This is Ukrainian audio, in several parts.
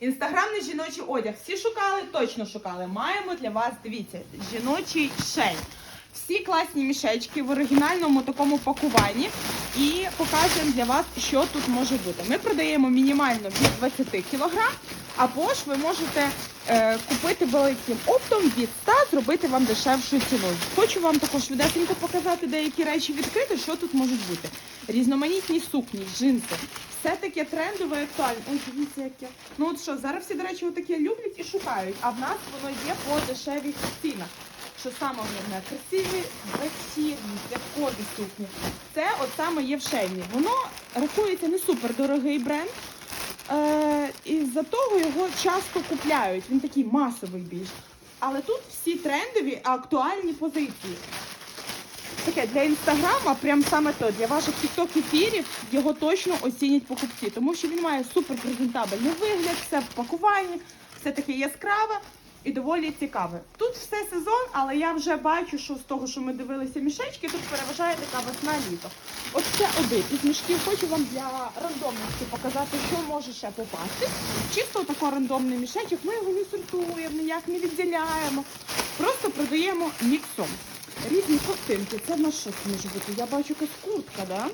Інстаграмний жіночий одяг. Всі шукали, точно шукали. Маємо для вас, дивіться, жіночий шей. Всі класні мішечки в оригінальному такому пакуванні. І показуємо для вас, що тут може бути. Ми продаємо мінімально від 20 кг, або ж ви можете е, купити великим оптом від 100, зробити вам дешевшою ціною. Хочу вам також швидесенько показати деякі речі відкрити, що тут можуть бути. Різноманітні сукні, джинси. Все таке трендове актуальне. Ой, дивіться, яке. Ну от що, зараз всі, до речі, таке люблять і шукають, а в нас воно є по дешевих цінах. Що саме головне, красиві вечірні, святкові сукні. Це от саме є в шейні. Воно рахується не супер дорогий бренд. Е, і за того його часто купляють. Він такий масовий більш. Але тут всі трендові, актуальні позиції. Таке для інстаграма, прям саме то, для ваших тікток ефірів його точно оцінять покупці, тому що він має супер презентабельний вигляд, все в пакуванні, все таке яскраве і доволі цікаве. Тут все сезон, але я вже бачу, що з того, що ми дивилися мішечки, тут переважає така весна літо. От це один із мішків. Хочу вам для рандомності показати, що може ще попасти. Чисто такий рандомний мішечок. Ми його не сортуємо, ніяк не відділяємо. Просто продаємо міксом. Різні ковтинки. Це в нас що це може бути? Я бачу якась куртка, да?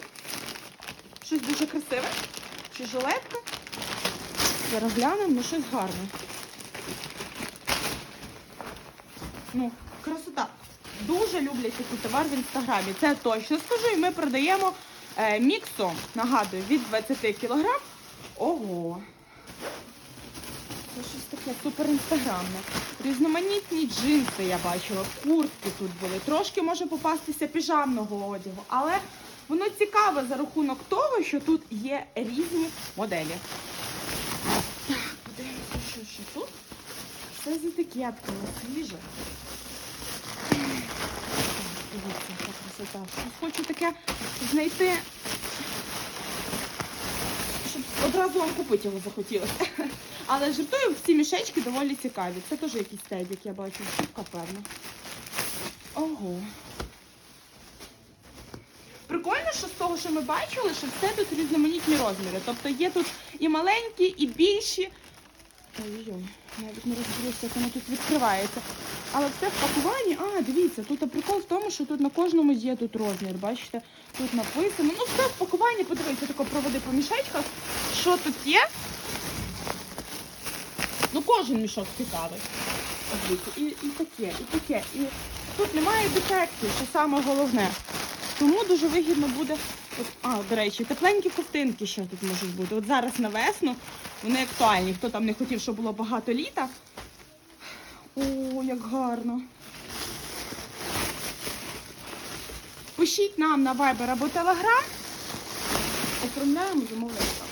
Щось дуже красиве. Чи жилетка? Зараз глянемо, ну щось гарне. Ну, красота. Дуже люблять такий товар в інстаграмі. Це точно скажу. І ми продаємо е, міксом, нагадую, від 20 кг. Ого. Це щось таке супер інстаграмне. Різноманітні джинси я бачила, куртки тут були. Трошки може попастися піжамного одягу, але воно цікаве за рахунок того, що тут є різні моделі. Так, подивимося, що ще тут. Все з етикетками, свіже. Дивіться, яка Хочу таке знайти, щоб одразу вам купити його захотілося. Але жартую, ці мішечки доволі цікаві. Це теж якийсь тедік, я бачу. Шубка, певно. Ого. Прикольно, що з того, що ми бачили, що все тут різноманітні розміри. Тобто є тут і маленькі, і більші. Ой-ой, навіть не розберуся, як воно тут відкривається. Але все в пакуванні. А, дивіться, тут прикол в тому, що тут на кожному є тут розмір. Бачите, тут написано. Ну, все в пакуванні, подивіться, тако проводи по мішечках. Що тут є? Ну, кожен мішок цікавий. І, і таке, і таке. І тут немає дефектів, що саме головне. Тому дуже вигідно буде. А, до речі, тепленькі ковтинки ще тут можуть бути. От зараз на весну вони актуальні. Хто там не хотів, щоб було багато літа. О, як гарно. Пишіть нам на Viber або Telegram. Оформляємо замовлення.